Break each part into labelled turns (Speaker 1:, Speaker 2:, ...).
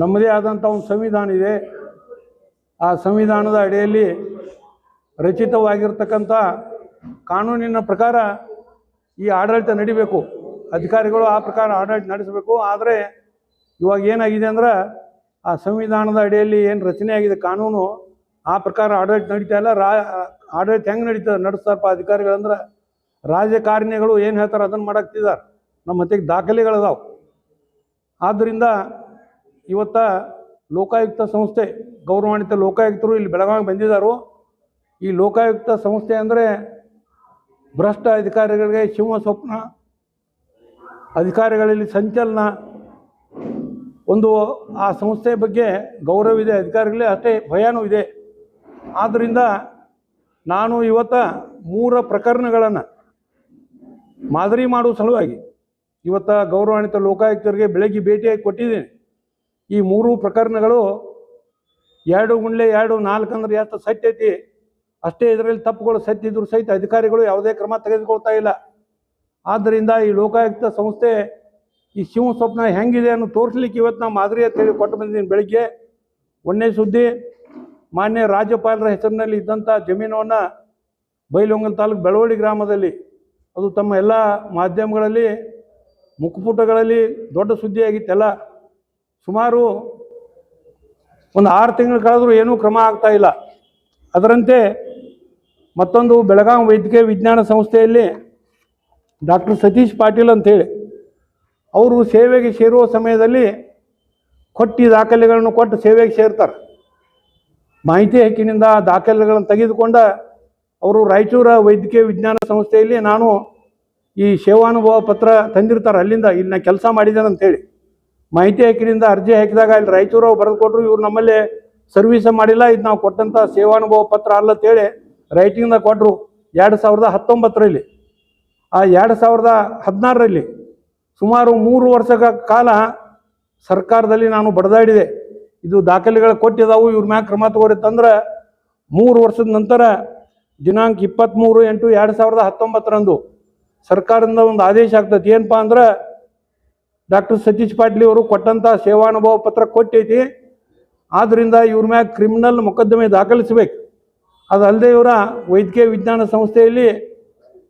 Speaker 1: ನಮ್ಮದೇ ಆದಂಥ ಒಂದು ಸಂವಿಧಾನ ಇದೆ. ಆ ಸಂವಿಧಾನದ ಅಡಿಯಲ್ಲಿ ರಚಿತವಾಗಿರ್ತಕ್ಕಂಥ ಕಾನೂನಿನ ಪ್ರಕಾರ ಈ ಆಡಳಿತ ನಡಿಬೇಕು. ಅಧಿಕಾರಿಗಳು ಆ ಪ್ರಕಾರ ಆಡಳಿತ ನಡೆಸಬೇಕು. ಆದರೆ ಇವಾಗ ಏನಾಗಿದೆ ಅಂದ್ರೆ ಆ ಸಂವಿಧಾನದ ಅಡಿಯಲ್ಲಿ ಏನು ರಚನೆ ಆಗಿದೆ, ಕಾನೂನು ಆ ಪ್ರಕಾರ ಆಡಳಿತ ನಡೀತಾ ಇಲ್ಲ. ರಾ, ಆಡಳಿತ ಹೆಂಗೆ ನಡೀತದೆ ನಡೆಸ್ತಾರಪ್ಪ ಅಧಿಕಾರಿಗಳಂದ್ರೆ ರಾಜಕಾರಣಿಗಳು ಏನು ಹೇಳ್ತಾರೆ ಅದನ್ನು ಮಾಡಾಕ್ತಿದ್ದಾರೆ. ನಮ್ಮ ಹತ್ತಿಗೆ ದಾಖಲೆಗಳದಾವೆ. ಆದ್ದರಿಂದ ಇವತ್ತ ಲೋಕಾಯುಕ್ತ ಸಂಸ್ಥೆ, ಗೌರವಾನ್ವಿತ ಲೋಕಾಯುಕ್ತರು ಇಲ್ಲಿ ಬೆಳಗಾವಿಗೆ ಬಂದಿದ್ದಾರು ಈ ಲೋಕಾಯುಕ್ತ ಸಂಸ್ಥೆ ಅಂದರೆ ಭ್ರಷ್ಟ ಅಧಿಕಾರಿಗಳಿಗೆ ಶಿವ ಸ್ವಪ್ನ, ಅಧಿಕಾರಿಗಳಲ್ಲಿ ಸಂಚಲನ. ಒಂದು ಆ ಸಂಸ್ಥೆ ಬಗ್ಗೆ ಗೌರವ ಇದೆ ಅಧಿಕಾರಿಗಳೇ ಅಷ್ಟೇ ಭಯನೂ ಇದೆ ಆದ್ದರಿಂದ ನಾನು ಇವತ್ತ ಮೂರ ಪ್ರಕರಣಗಳನ್ನು ಮಾದರಿ ಮಾಡುವ ಸಲುವಾಗಿ ಇವತ್ತ ಗೌರವಾನ್ವಿತ ಲೋಕಾಯುಕ್ತರಿಗೆ ಬೆಳಗ್ಗೆ ಭೇಟಿಯಾಗಿ ಕೊಟ್ಟಿದ್ದೀನಿ. ಈ ಮೂರು ಪ್ರಕರಣಗಳು ಎರಡು ಗುಂಡ್ಲೆ ಎರಡು ನಾಲ್ಕು ಅಂದ್ರೆ ಎಷ್ಟು ಸತ್ಯ ಐತಿ? ಅಷ್ಟೇ ಇದರಲ್ಲಿ ತಪ್ಪುಗಳು ಸತ್ಯ ಇದ್ರು ಸಹಿತ ಅಧಿಕಾರಿಗಳು ಯಾವುದೇ ಕ್ರಮ ತೆಗೆದುಕೊಳ್ತಾ ಇಲ್ಲ. ಆದ್ದರಿಂದ ಈ ಲೋಕಾಯುಕ್ತ ಸಂಸ್ಥೆ ಈ ಶಿವ ಸ್ವಪ್ನ ಹೆಂಗಿದೆ ಅನ್ನೋ ತೋರಿಸ್ಲಿಕ್ಕೆ ಇವತ್ತು ನಾವು ಮಾದರಿ ಅಂತ ಹೇಳಿ ಕೊಟ್ಟು ಬಂದಿದ್ದೀನಿ ಬೆಳಿಗ್ಗೆ. ಒಂದನೇ ಸುದ್ದಿ, ಮಾನ್ಯ ರಾಜ್ಯಪಾಲರ ಹೆಸರಿನಲ್ಲಿ ಇದ್ದಂಥ ಜಮೀನನ್ನು ಬೈಲೊಂಗಲ್ ತಾಲೂಕು ಬೆಳವಳ್ಳಿ ಗ್ರಾಮದಲ್ಲಿ, ಅದು ತಮ್ಮ ಎಲ್ಲ ಮಾಧ್ಯಮಗಳಲ್ಲಿ, ಮುಖಪುಟಗಳಲ್ಲಿ ದೊಡ್ಡ ಸುದ್ದಿಯಾಗಿತ್ತೆಲ್ಲ. ಸುಮಾರು ಒಂದು ಆರು ತಿಂಗಳು ಕಳೆದರೂ ಏನೂ ಕ್ರಮ ಆಗ್ತಾ ಇಲ್ಲ. ಅದರಂತೆ ಮತ್ತೊಂದು ಬೆಳಗಾವಿ ವೈದ್ಯಕೀಯ ವಿಜ್ಞಾನ ಸಂಸ್ಥೆಯಲ್ಲಿ ಡಾಕ್ಟರ್ ಸತೀಶ್ ಪಾಟೀಲ್ ಅಂತೇಳಿ ಅವರು ಸೇವೆಗೆ ಸೇರುವ ಸಮಯದಲ್ಲಿ ಕೊಟ್ಟಿ ದಾಖಲೆಗಳನ್ನು ಕೊಟ್ಟು ಸೇವೆಗೆ ಸೇರ್ತಾರೆ. ಮಾಹಿತಿ ಹಕ್ಕಿನಿಂದ ದಾಖಲೆಗಳನ್ನು ತೆಗೆದುಕೊಂಡ ಅವರು ರಾಯಚೂರ ವೈದ್ಯಕೀಯ ವಿಜ್ಞಾನ ಸಂಸ್ಥೆಯಲ್ಲಿ ನಾನು ಈ ಸೇವಾನುಭವ ಪತ್ರ ತಂದಿರ್ತಾರೆ. ಅಲ್ಲಿಂದ ಇಲ್ಲಿ ನಾ ಕೆಲಸ ಮಾಡಿದ್ದೇನೆ ಅಂತೇಳಿ ಮಾಹಿತಿ ಹಕ್ಕಿನಿಂದ ಅರ್ಜಿ ಹಾಕಿದಾಗ ಇಲ್ಲಿ ರಾಯಚೂರು ಬರೆದು ಕೊಟ್ಟರು ಇವ್ರು ನಮ್ಮಲ್ಲಿ ಸರ್ವಿಸ ಮಾಡಿಲ್ಲ, ಇದು ನಾವು ಕೊಟ್ಟಂಥ ಸೇವಾನುಭವ ಪತ್ರ ಅಲ್ಲ ಅಂತೇಳಿ ರೈಟಿಂಗ್ದಾಗ ಕೊಟ್ಟರು ಎರಡು ಸಾವಿರದ ಹತ್ತೊಂಬತ್ತರಲ್ಲಿ. ಆ ಎರಡು ಸಾವಿರದ ಹದಿನಾರರಲ್ಲಿ ಸುಮಾರು ಮೂರು ವರ್ಷಗಳ ಕಾಲ ಸರ್ಕಾರದಲ್ಲಿ ನಾನು ಬಡದಾಡಿದೆ. ಇದು ದಾಖಲೆಗಳು ಕೊಟ್ಟಿದ್ದಾವು ಇವ್ರ ಮ್ಯಾಗ ಕ್ರಮ ತಗೋರಿತ್ತಂದ್ರೆ ಮೂರು ವರ್ಷದ ನಂತರ ದಿನಾಂಕ ಇಪ್ಪತ್ತ್ಮೂರು ಎಂಟು ಎರಡು ಸಾವಿರದ ಹತ್ತೊಂಬತ್ತರಂದು ಸರ್ಕಾರದಿಂದ ಒಂದು ಆದೇಶ ಆಗ್ತದೆ ಏನಪ್ಪ ಅಂದ್ರೆ ಡಾಕ್ಟರ್ ಸತೀಶ್ ಪಾಟೀಲ್ ಅವರು ಕೊಟ್ಟಂಥ ಸೇವಾನುಭವ ಪತ್ರ ಕೊಟ್ಟೈತಿ. ಆದ್ದರಿಂದ ಇವ್ರ ಮ್ಯಾಗ ಕ್ರಿಮಿನಲ್ ಮೊಕದ್ದಮೆ ದಾಖಲಿಸಬೇಕು. ಅದಲ್ಲದೆ ಇವರ ವೈದ್ಯಕೀಯ ವಿಜ್ಞಾನ ಸಂಸ್ಥೆಯಲ್ಲಿ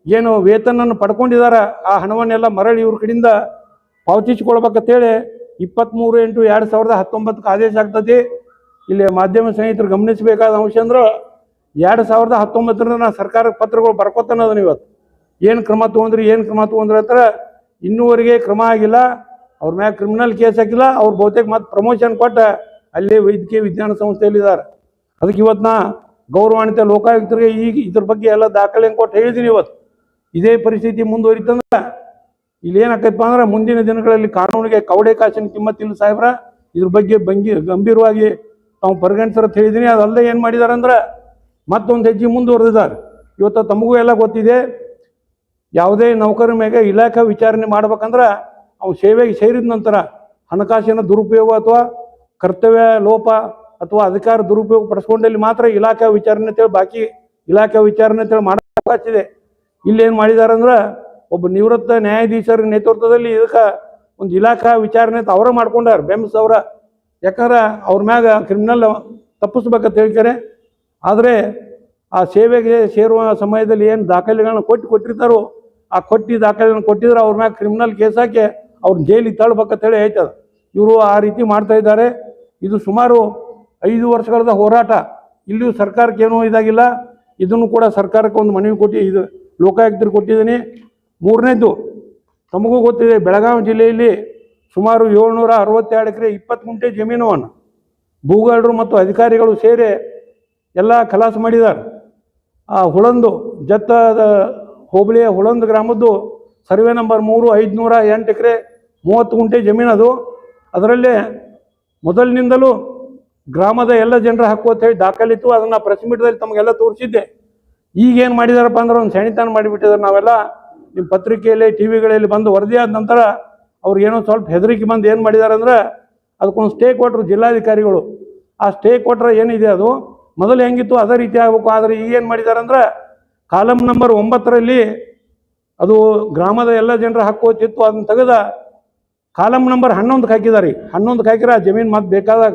Speaker 1: ಏನು ವೇತನನ್ನು ಪಡ್ಕೊಂಡಿದ್ದಾರೆ ಆ ಹಣವನ್ನೆಲ್ಲ ಮರಳಿ ಇವ್ರ ಕಡೆಯಿಂದ ಪಾವತಿಸಿಕೊಳ್ಬೇಕಂತೇಳಿ ಇಪ್ಪತ್ತ್ಮೂರು ಎಂಟು ಎರಡು ಸಾವಿರದ ಹತ್ತೊಂಬತ್ತಕ್ಕೆ ಆದೇಶ ಆಗ್ತದೆ ಇಲ್ಲಿ ಮಾಧ್ಯಮ ಸ್ನೇಹಿತರು ಗಮನಿಸಬೇಕಾದ ಅಂಶ ಅಂದ್ರೆ ಎರಡು ಸಾವಿರದ ಹತ್ತೊಂಬತ್ತರಿಂದ ಸರ್ಕಾರಕ್ಕೆ ಪತ್ರಗಳು ಬರ್ಕೊತಾನದನ್ನ ಇವತ್ತು. ಏನು ಕ್ರಮ ತೊಗೊಂಡ್ರಿ, ಏನು ಕ್ರಮ ತೊಗೊಂಡ್ರಿ ಅಂತ ಇನ್ನೂವರೆಗೆ ಕ್ರಮ ಆಗಿಲ್ಲ, ಅವ್ರ ಮ್ಯಾಗ ಕ್ರಿಮಿನಲ್ ಕೇಸ್ ಹಾಕಿಲ್ಲ, ಅವ್ರು ಬಹುತೇಕ ಮತ್ತೆ ಪ್ರಮೋಷನ್ ಕೊಟ್ಟ ಅಲ್ಲೇ ವೈದ್ಯಕೀಯ ವಿಜ್ಞಾನ ಸಂಸ್ಥೆಯಲ್ಲಿದ್ದಾರೆ. ಅದಕ್ಕೆ ಇವತ್ತು ನಾ ಗೌರವಾನ್ವಿತ ಲೋಕಾಯುಕ್ತರಿಗೆ ಈಗ ಇದ್ರ ಬಗ್ಗೆ ಎಲ್ಲ ದಾಖಲೆ ಕೊಟ್ಟು ಹೇಳಿದ್ದೀನಿ ಇವತ್ತು. ಇದೇ ಪರಿಸ್ಥಿತಿ ಮುಂದುವರಿತಂದ್ರೆ ಇಲ್ಲಿ ಏನಾಕೈತಪ್ಪ ಅಂದ್ರೆ ಮುಂದಿನ ದಿನಗಳಲ್ಲಿ ಕಾನೂನಿಗೆ ಕವಡೆ ಕಾಸಿನ ಕಿಮ್ಮತ್ತಿಲ್ಲ ಸಾಹೇಬ್ರ. ಇದ್ರ ಬಗ್ಗೆ ಬಂಗಿ ಗಂಭೀರವಾಗಿ ತಾವು ಪರಿಗಣಿಸ್ರ ಅಂತ ಹೇಳಿದ್ದೀನಿ ಅದಲ್ಲದೆ ಏನು ಮಾಡಿದಾರೆ ಅಂದ್ರೆ ಮತ್ತೊಂದು ಹೆಜ್ಜೆ ಮುಂದುವರೆದಿದ್ದಾರೆ. ಇವತ್ತು ತಮಗೂ ಎಲ್ಲ ಗೊತ್ತಿದೆ. ಯಾವುದೇ ನೌಕರ ಮೇಲೆ ಇಲಾಖೆ ವಿಚಾರಣೆ ಮಾಡ್ಬೇಕಂದ್ರೆ ಅವ್ನು ಸೇವೆಗೆ ಸೇರಿದ ನಂತರ ಹಣಕಾಸಿನ ದುರುಪಯೋಗ ಅಥವಾ ಕರ್ತವ್ಯ, ಲೋಪ ಅಥವಾ ಅಧಿಕಾರ ದುರುಪಯೋಗ ಪಡಿಸ್ಕೊಂಡಲ್ಲಿ ಮಾತ್ರ ಇಲಾಖೆ ವಿಚಾರಣೆ ಅಂತೇಳಿ ಬಾಕಿ ಇಲಾಖೆ ವಿಚಾರಣೆ ಅಂತೇಳಿ ಮಾಡೋ ಅವಕಾಶ ಇದೆ. ಇಲ್ಲಿ ಏನು ಮಾಡಿದ್ದಾರೆ ಅಂದ್ರೆ ಒಬ್ಬ ನಿವೃತ್ತ ನ್ಯಾಯಾಧೀಶರ ನೇತೃತ್ವದಲ್ಲಿ ಇದಕ್ಕೆ ಒಂದು ಇಲಾಖಾ ವಿಚಾರಣೆ ಅಂತ ಅವರ ಮಾಡ್ಕೊಂಡಾರ, ಬೆಂಬಸ್ ಅವರ. ಯಾಕಂದ್ರೆ ಅವ್ರ ಮ್ಯಾಗ ಕ್ರಿಮಿನಲ್ ತಪ್ಪಿಸ್ಬೇಕಂತ ಹೇಳ್ತಾರೆ. ಆದರೆ ಆ ಸೇವೆಗೆ ಸೇರುವ ಸಮಯದಲ್ಲಿ ಏನು ದಾಖಲೆಗಳನ್ನ ಕೊಟ್ಟು ಕೊಟ್ಟಿರ್ತಾರೋ ಆ ಕೊಟ್ಟಿದ್ದ ದಾಖಲೆಗಳನ್ನ ಕೊಟ್ಟಿದ್ರೆ ಅವ್ರ ಮ್ಯಾಗ ಕ್ರಿಮಿನಲ್ ಕೇಸ್ ಹಾಕಿ ಅವ್ರ ಜೈಲಿಗೆ ತಳ್ಬೇಕಂತೇಳಿ ಹೇಳ್ತದೆ. ಇವರು ಆ ರೀತಿ ಮಾಡ್ತಾ ಇದ್ದಾರೆ. ಇದು ಸುಮಾರು ಐದು ವರ್ಷಗಳದ ಹೋರಾಟ. ಇಲ್ಲಿಯೂ ಸರ್ಕಾರಕ್ಕೆ ಏನೂ ಇದಾಗಿಲ್ಲ. ಇದನ್ನು ಕೂಡ ಸರ್ಕಾರಕ್ಕೆ ಒಂದು ಮನವಿ ಕೊಟ್ಟು ಇದು ಲೋಕಾಯುಕ್ತರು ಕೊಟ್ಟಿದ್ದೀನಿ. ಮೂರನೇದು ತಮಗೂ ಗೊತ್ತಿದೆ, ಬೆಳಗಾವಿ ಜಿಲ್ಲೆಯಲ್ಲಿ ಸುಮಾರು ಏಳ್ನೂರ ಅರವತ್ತೆರಡು ಎಕರೆ ಇಪ್ಪತ್ತು ಗುಂಟೆ ಜಮೀನವನ್ನು ಭೂಗಾರರು ಮತ್ತು ಅಧಿಕಾರಿಗಳು ಸೇರಿ ಎಲ್ಲ ಖಲಾಸು ಮಾಡಿದ್ದಾರೆ. ಆ ಹುಳಂದು, ಜತ್ತದ ಹೋಬಳಿಯ ಹುಳಂದ ಗ್ರಾಮದ್ದು ಸರ್ವೆ ನಂಬರ್ ಮೂರು ಐದುನೂರ ಎಂಟು ಎಕರೆ ಮೂವತ್ತು ಗುಂಟೆ ಜಮೀನು ಅದು. ಅದರಲ್ಲೇ ಮೊದಲಿನಿಂದಲೂ ಗ್ರಾಮದ ಎಲ್ಲ ಜನರ ಹಕ್ಕು ಅಂತ ಹೇಳಿ ದಾಖಲಿತ್ತು. ಅದನ್ನು ಪ್ರೆಸ್ ಮೀಟ್ದಲ್ಲಿ ತಮಗೆಲ್ಲ ತೋರಿಸಿದ್ದೆ. ಈಗೇನು ಮಾಡಿದಾರಪ್ಪ ಅಂದ್ರೆ ಒಂದು ಸೆಣಿತಾನ ಮಾಡಿಬಿಟ್ಟಿದ್ದಾರೆ ನಾವೆಲ್ಲ. ನಿಮ್ಮ ಪತ್ರಿಕೆಯಲ್ಲಿ ಟಿ ವಿಗಳಲ್ಲಿ ಬಂದು ವರದಿ ಆದ ನಂತರ ಅವ್ರಿಗೇನೋ ಸ್ವಲ್ಪ ಹೆದರಿಕೆ ಬಂದು ಏನು ಮಾಡಿದ್ದಾರೆ ಅಂದ್ರೆ ಅದಕ್ಕೊಂದು ಸ್ಟೇ ಕೊಟ್ಟರು ಜಿಲ್ಲಾಧಿಕಾರಿಗಳು. ಆ ಸ್ಟೇ ಕೊಟ್ಟರೆ ಏನಿದೆ ಅದು? ಮೊದಲು ಹೆಂಗಿತ್ತು? ಅದೇ ರೀತಿ ಆಗಬೇಕು. ಆದರೆ ಈಗ ಏನು ಮಾಡಿದ್ದಾರೆ ಅಂದ್ರೆ ಕಾಲಮ್ ನಂಬರ್ ಒಂಬತ್ತರಲ್ಲಿ ಅದು ಗ್ರಾಮದ ಎಲ್ಲ ಜನರ ಹಕ್ಕು ಅದನ್ನ ತೆಗೆದ ಕಾಲಮ್ ನಂಬರ್ ಹನ್ನೊಂದಕ್ಕೆ ಹಾಕಿದ್ದಾರೆ. ಹನ್ನೊಂದಕ್ಕೆ ಹಾಕಿದ್ರೆ ಆ ಜಮೀನು ಮತ್ತೆ ಬೇಕಾದಾಗ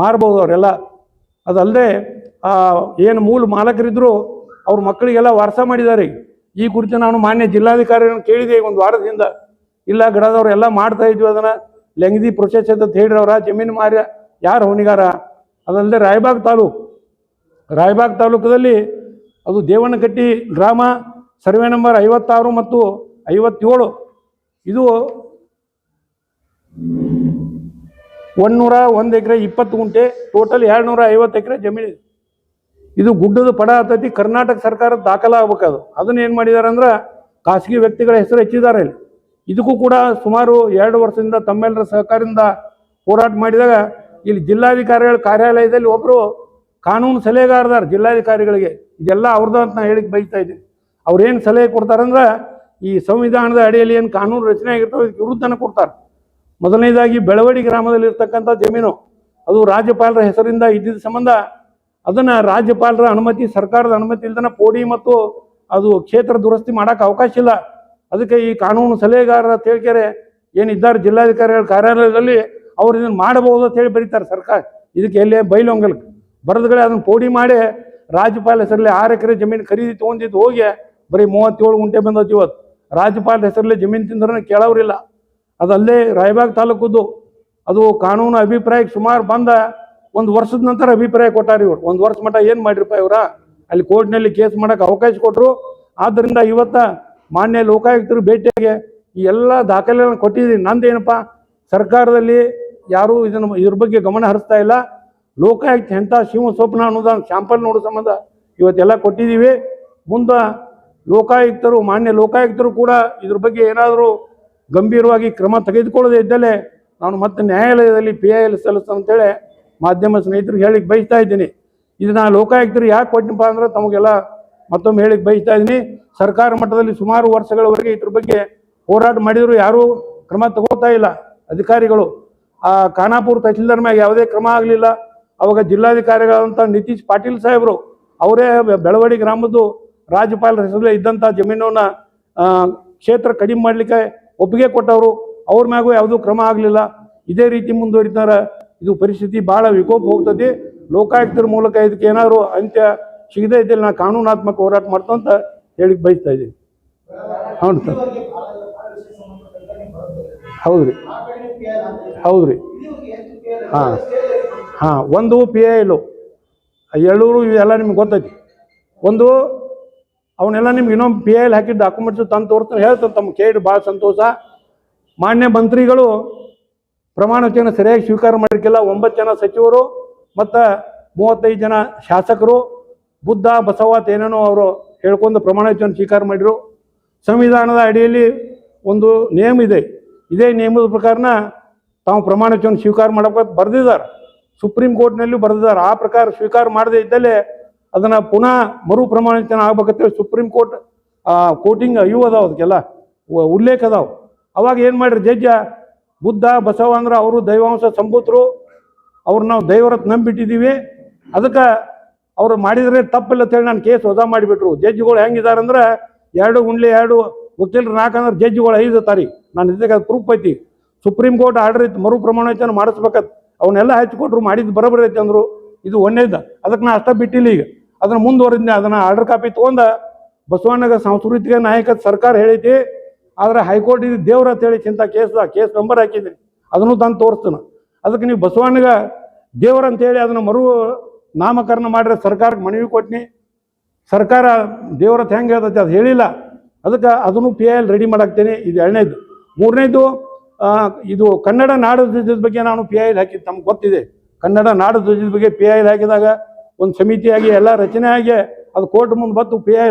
Speaker 1: ಮಾರ್ಬೋದು ಅವರೆಲ್ಲ. ಅದಲ್ಲದೆ ಏನು ಮೂಲ ಮಾಲಕರಿದ್ದರು ಅವ್ರ ಮಕ್ಕಳಿಗೆಲ್ಲ ವಾರಸ ಮಾಡಿದ್ದಾರೆ. ಈ ಕುರಿತು ನಾನು ಮಾನ್ಯ ಜಿಲ್ಲಾಧಿಕಾರಿಯನ್ನು ಕೇಳಿದೆ ಒಂದು ವಾರದಿಂದ. ಇಲ್ಲ, ಗಡದವ್ರು ಎಲ್ಲ ಮಾಡ್ತಾ ಇದ್ವಿ ಅದನ್ನು. ಲೆಂಗ್ದಿ ಪ್ರೊಸೆಸ್ ಅಂತ ಹೇಳಿರೋರ ಜಮೀನು ಮಾರ್ಯ, ಯಾರು ಹೊಣೆಗಾರ? ಅದಲ್ಲದೆ ರಾಯಬಾಗ್ ತಾಲೂಕು. ರಾಯಬಾಗ್ ತಾಲೂಕದಲ್ಲಿ ಅದು ದೇವನಗಟ್ಟಿ ಗ್ರಾಮ ಸರ್ವೆ ನಂಬರ್ ಐವತ್ತಾರು ಮತ್ತು ಐವತ್ತೇಳು. ಇದು ಒಂದೂರ ಒಂದು ಎಕರೆ ಇಪ್ಪತ್ತು ಗುಂಟೆ, ಟೋಟಲ್ ಎರಡುನೂರ ಐವತ್ತು ಎಕರೆ ಜಮೀನು ಇದು. ಗುಡ್ಡದ ಪಡ ಹತ್ತೈತಿ ಕರ್ನಾಟಕ ಸರ್ಕಾರದ ದಾಖಲಾಗಬೇಕು ಅದು ಅದನ್ನ ಏನು ಮಾಡಿದ್ದಾರೆ ಅಂದ್ರೆ ಖಾಸಗಿ ವ್ಯಕ್ತಿಗಳ ಹೆಸರು ಹೆಚ್ಚಿದ್ದಾರೆ ಇಲ್ಲಿ. ಇದಕ್ಕೂ ಕೂಡ ಸುಮಾರು ಎರಡು ವರ್ಷದಿಂದ ತಮ್ಮೆಲ್ಲರ ಸಹಕಾರದಿಂದ ಹೋರಾಟ ಮಾಡಿದಾಗ ಇಲ್ಲಿ ಜಿಲ್ಲಾಧಿಕಾರಿಗಳ ಕಾರ್ಯಾಲಯದಲ್ಲಿ ಒಬ್ಬರು ಕಾನೂನು ಸಲಹೆಗಾರದಾರ ಜಿಲ್ಲಾಧಿಕಾರಿಗಳಿಗೆ ಇದೆಲ್ಲ ಅವ್ರದ್ದು ಅಂತ ನಾನು ಹೇಳಿಕ್ ಬೈತಾ ಇದ್ದೀನಿ. ಅವ್ರೇನು ಸಲಹೆ ಕೊಡ್ತಾರಂದ್ರೆ ಈ ಸಂವಿಧಾನದ ಅಡಿಯಲ್ಲಿ ಏನು ಕಾನೂನು ರಚನೆ ಆಗಿರ್ತವೆ ಇದಕ್ಕೆ ವಿರುದ್ಧನ ಕೊಡ್ತಾರೆ. ಮೊದಲನೇದಾಗಿ ಬೆಳವಡಿ ಗ್ರಾಮದಲ್ಲಿ ಇರ್ತಕ್ಕಂಥ ಜಮೀನು, ಅದು ರಾಜ್ಯಪಾಲರ ಹೆಸರಿಂದ ಇದ್ದಿದ್ದ ಸಂಬಂಧ, ಅದನ್ನು ರಾಜ್ಯಪಾಲರ ಅನುಮತಿ, ಸರ್ಕಾರದ ಅನುಮತಿ ಇಲ್ದನ ಪೋಡಿ ಮತ್ತು ಅದು ಕ್ಷೇತ್ರ ದುರಸ್ತಿ ಮಾಡೋಕೆ ಅವಕಾಶ ಇಲ್ಲ. ಅದಕ್ಕೆ ಈ ಕಾನೂನು ಸಲಹೆಗಾರರ ತಿಳಿಕೆರೆ ಏನಿದ್ದಾರೆ ಜಿಲ್ಲಾಧಿಕಾರಿಗಳ ಕಾರ್ಯಾಲಯದಲ್ಲಿ ಅವ್ರು ಇದನ್ನು ಮಾಡಬಹುದು ಅಂತ ಹೇಳಿ ಬರೀತಾರೆ ಸರ್ಕಾರ. ಇದಕ್ಕೆ ಎಲ್ಲೇ ಬೈಲೊಂಗಲ್ಗೆ ಬರೆದ್ಗಳೇ ಅದನ್ನ ಪೋಡಿ ಮಾಡಿ ರಾಜ್ಯಪಾಲ ಹೆಸರಲ್ಲಿ ಆರು ಎಕರೆ ಜಮೀನು ಖರೀದಿ ತೊಗೊಂಡಿದ್ದು ಹೋಗಿ ಬರೀ ಮೂವತ್ತೇಳು ಗುಂಟೆ ಬಂದದ್ದು ಇವತ್ತು. ರಾಜ್ಯಪಾಲ ಹೆಸರಲ್ಲಿ ಜಮೀನು ತಿಂದ್ರೆ ಕೇಳೋರಿಲ್ಲ ಅದಲ್ಲೇ ರಾಯಬಾಗ್ ತಾಲೂಕದ್ದು ಅದು ಕಾನೂನು ಅಭಿಪ್ರಾಯಕ್ಕೆ ಸುಮಾರು ಬಂದ ಒಂದು ವರ್ಷದ ನಂತರ ಅಭಿಪ್ರಾಯ ಕೊಟ್ಟಾರ ಇವ್ರು. ಒಂದು ವರ್ಷ ಮಟ್ಟ ಏನು ಮಾಡಿರಪ್ಪ ಇವರ? ಅಲ್ಲಿ ಕೋರ್ಟ್ನಲ್ಲಿ ಕೇಸ್ ಮಾಡೋಕೆ ಅವಕಾಶ ಕೊಟ್ಟರು ಆದ್ದರಿಂದ ಇವತ್ತ ಮಾನ್ಯ ಲೋಕಾಯುಕ್ತರು ಭೇಟಿಯಾಗಿ ಈ ಎಲ್ಲ ದಾಖಲೆಗಳನ್ನು ಕೊಟ್ಟಿದ್ದೀನಿ ನಂದೇನಪ್ಪ? ಸರ್ಕಾರದಲ್ಲಿ ಯಾರೂ ಇದನ್ನು ಇದ್ರ ಬಗ್ಗೆ ಗಮನ ಹರಿಸ್ತಾ ಇಲ್ಲ. ಲೋಕಾಯುಕ್ತ ಎಂಥ ಶಿವ ಸ್ವಪ್ನ ಅನುದಾನ ಶಾಂಪಲ್ ನೋಡೋ ಸಂಬಂಧ. ಇವತ್ತೆಲ್ಲ ಕೊಟ್ಟಿದ್ದೀವಿ. ಮುಂದೆ ಲೋಕಾಯುಕ್ತರು, ಮಾನ್ಯ ಲೋಕಾಯುಕ್ತರು ಕೂಡ ಇದ್ರ ಬಗ್ಗೆ ಏನಾದರೂ ಗಂಭೀರವಾಗಿ ಕ್ರಮ ತೆಗೆದುಕೊಳ್ಳದೇ ಇದ್ದಲ್ಲೇ ನಾನು ಮತ್ತೆ ನ್ಯಾಯಾಲಯದಲ್ಲಿ ಪಿ ಐ ಎಲ್ ಅಂತೇಳಿ ಮಾಧ್ಯಮ ಸ್ನೇಹಿತರಿಗೆ ಹೇಳಿಕ್ಕೆ ಬಯಸ್ತಾ ಇದ್ದೀನಿ. ಇದನ್ನ ಲೋಕಾಯುಕ್ತರು ಯಾಕೆ ಕೊಟ್ಟನಪ್ಪ ಅಂದ್ರೆ ತಮಗೆಲ್ಲ ಮತ್ತೊಮ್ಮೆ ಹೇಳಿಕ್ ಬಯಸ್ತಾ ಇದ್ದೀನಿ. ಸರ್ಕಾರ ಮಟ್ಟದಲ್ಲಿ ಸುಮಾರು ವರ್ಷಗಳವರೆಗೆ ಇದ್ರ ಬಗ್ಗೆ ಹೋರಾಟ ಮಾಡಿದ್ರು, ಯಾರೂ ಕ್ರಮ ತಗೋತಾ ಇಲ್ಲ ಅಧಿಕಾರಿಗಳು. ಆ ಖಾನಾಪುರ ತಹಸೀಲ್ದಾರ್ ಮ್ಯಾಗ ಯಾವುದೇ ಕ್ರಮ ಆಗಲಿಲ್ಲ. ಅವಾಗ ಜಿಲ್ಲಾಧಿಕಾರಿಗಳಾದಂಥ ನಿತೀಶ್ ಪಾಟೀಲ್ ಸಾಹೇಬರು ಅವರೇ ಬೆಳವಡಿ ಗ್ರಾಮದ್ದು ರಾಜ್ಯಪಾಲರ ಹೆಸರಲ್ಲೇ ಇದ್ದಂಥ ಜಮೀನನ್ನು ಕ್ಷೇತ್ರ ಕಡಿಮೆ ಮಾಡಲಿಕ್ಕೆ ಒಪ್ಪಿಗೆ ಕೊಟ್ಟವರು. ಅವ್ರ ಮ್ಯಾಗೂ ಯಾವುದೂ ಕ್ರಮ ಆಗಲಿಲ್ಲ. ಇದೇ ರೀತಿ ಮುಂದುವರಿತಾರೆ ಇದು ಪರಿಸ್ಥಿತಿ ಭಾಳ ವಿಕೋಪ ಹೋಗ್ತದೆ. ಲೋಕಾಯುಕ್ತರ ಮೂಲಕ ಇದಕ್ಕೆ ಏನಾದರೂ ಅಂತ್ಯ ಸಿಗದೇ ಇದ್ದಲ್ಲಿ ನಾನು ಕಾನೂನಾತ್ಮಕ ಹೋರಾಟ ಮಾಡ್ತಾ ಅಂತ ಹೇಳಿಕ್ ಬಯಸ್ತಾ ಇದ್ದೀನಿ. ಹೌದು ಸರ್. ಹೌದ್ರಿ. ಹೌದ್ರಿ. ಹಾಂ. ಹಾಂ, ಒಂದು ಪಿ ಎ ಎಲು ಎಳ್ಳೂರು ಇವೆಲ್ಲ ನಿಮ್ಗೆ ಗೊತ್ತೈತಿ. ಒಂದು, ಅವನ್ನೆಲ್ಲ ನಿಮ್ಗೆ ಇನ್ನೊಂದು ಪಿ ಎಲ್ ಹಾಕಿದ ಡಾಕ್ಯುಮೆಂಟ್ಸ್ ತಂದು ತೋರಿಸ್ತಾನೆ, ಹೇಳ್ತಾನೆ ತಮ್ಮ ಕೇಳಿ ಭಾಳ ಸಂತೋಷ. ಮಾನ್ಯ ಮಂತ್ರಿಗಳು ಪ್ರಮಾಣ ವಚನ ಸರಿಯಾಗಿ ಸ್ವೀಕಾರ ಮಾಡಿರ್ಕಿಲ್ಲ ಒಂಬತ್ತು ಜನ ಸಚಿವರು ಮತ್ತು ಮೂವತ್ತೈದು ಜನ ಶಾಸಕರು, ಬುದ್ಧ ಬಸವಾತ್ ಏನೇನೋ ಅವರು ಹೇಳ್ಕೊಂಡು ಪ್ರಮಾಣ ವಚನ ಸ್ವೀಕಾರ ಮಾಡಿರು ಸಂವಿಧಾನದ ಅಡಿಯಲ್ಲಿ ಒಂದು ನಿಯಮ ಇದೆ. ಇದೇ ನಿಯಮದ ಪ್ರಕಾರನ ತಾವು ಪ್ರಮಾಣ ವಚನ ಸ್ವೀಕಾರ ಮಾಡಬೇಕು ಬರೆದಿದ್ದಾರೆ. ಸುಪ್ರೀಂ ಕೋರ್ಟ್ನಲ್ಲಿ ಬರೆದಿದ್ದಾರೆ. ಆ ಪ್ರಕಾರ ಸ್ವೀಕಾರ ಮಾಡದೇ ಇದ್ದಲ್ಲಿ ಅದನ್ನ ಪುನಃ ಮರು ಪ್ರಮಾಣ ಆಗ್ಬೇಕಂತ ಆಗ್ಬೇಕಂತೇಳಿ ಸುಪ್ರೀಂ ಕೋರ್ಟ್ ಕೋಟಿಂಗ್ ಇವು ಅದಾವ ಅದಕ್ಕೆಲ್ಲ. ಉಲ್ಲೇಖ ಅದಾವ. ಅವಾಗ ಏನು ಮಾಡ್ರಿ ಜಜ್ಜ ಬುದ್ಧ ಬಸವ ಅಂದ್ರೆ ಅವರು ದೈವಾಂಶ ಸಂಭೂತರು ಅವ್ರು ನಾವು ದೈವರತ್ ನಂಬಿಟ್ಟಿದ್ದೀವಿ. ಅದಕ್ಕೆ ಅವ್ರು ಮಾಡಿದರೆ ತಪ್ಪಿಲ್ಲ ಅಂತೇಳಿ ನಾನು ಕೇಸ್ ವಜಾ ಮಾಡಿಬಿಟ್ರು. ಜಡ್ಜ್ಗಳು ಹೆಂಗಿದ್ದಾರೆ ಅಂದ್ರೆ ಎರಡು ಗುಂಡ್ಲಿ ಎರಡು ವಕೀಲರು ನಾಲ್ಕಂದ್ರೆ ಜಡ್ಜ್ಗಳು ಐದು ತಾರಿ. ನಾನು ಇದಕ್ಕೆ ಅದು ಪ್ರೂಫ್ ಐತಿ. ಸುಪ್ರೀಂ ಕೋರ್ಟ್ ಆರ್ಡರ್ ಇತ್ತು ಮರು ಪ್ರಮಾಣ ವಚನ ಮಾಡಿಸ್ಬೇಕಂತ ಅವನ್ನೆಲ್ಲ ಹಚ್ಕೊಟ್ರು ಮಾಡಿದ್ದು ಬರೋಬ್ಬರ ಐತಿ ಅಂದ್ರು, ಇದು ಒಂದೇದ. ಅದಕ್ಕೆ ನಾ ಅಷ್ಟ ಬಿಟ್ಟಿಲ್ಲ ಈಗ. ಅದನ್ನ ಮುಂದುವರೆದ್ನೆ, ಅದನ್ನ ಆರ್ಡರ್ ಕಾಪಿ ತಗೊಂಡ ಬಸವಣ್ಣಗ ಸಾಂಸ್ಕೃತಿಕ ನಾಯಕ ಸರ್ಕಾರ ಹೇಳೈತಿ, ಆದ್ರೆ ಹೈಕೋರ್ಟ್ ಇದು ದೇವ್ರ ಅಂತ ಹೇಳಿ ಚಿಂತ ಕೇಸ್ ಕೇಸ್ ನಂಬರ್ ಹಾಕಿದ್ದೀನಿ ಅದನ್ನು ತಂದು ತೋರಿಸ್ತಾನೆ. ಅದಕ್ಕೆ ನೀವು ಬಸವಣ್ಣಗ ದೇವ್ರ ಅಂತೇಳಿ ಅದನ್ನ ಮರು ನಾಮಕರಣ ಮಾಡಿದ್ರೆ ಸರ್ಕಾರಕ್ಕೆ ಮನವಿ ಕೊಟ್ನಿ. ಸರ್ಕಾರ ದೇವ್ರತ್ ಹೆಂಗೆ ಹೇಳ್ತೈತೆ ಅದು ಹೇಳಿಲ್ಲ. ಅದಕ್ಕೆ ಅದನ್ನು ಪಿ ಎಲ್ ರೆಡಿ ಮಾಡಾಕ್ತೇನೆ. ಇದು ಎರಡನೇದು. ಮೂರನೇದು ಇದು ಕನ್ನಡ ನಾಡು ಧ್ವಜದ ಬಗ್ಗೆ ನಾನು ಪಿ ಐ ಹಾಕಿದ್ದು ತಮ್ಗೆ ಗೊತ್ತಿದೆ. ಕನ್ನಡ ನಾಡು ಧ್ವಜದ ಬಗ್ಗೆ ಪಿ ಐ ಹಾಕಿದಾಗ ಒಂದು ಸಮಿತಿಯಾಗಿ, ಎಲ್ಲ ರಚನೆ ಆಗಿ ಅದು ಕೋರ್ಟ್ ಮುಂದೆ ಬಂತು ಪಿ ಐ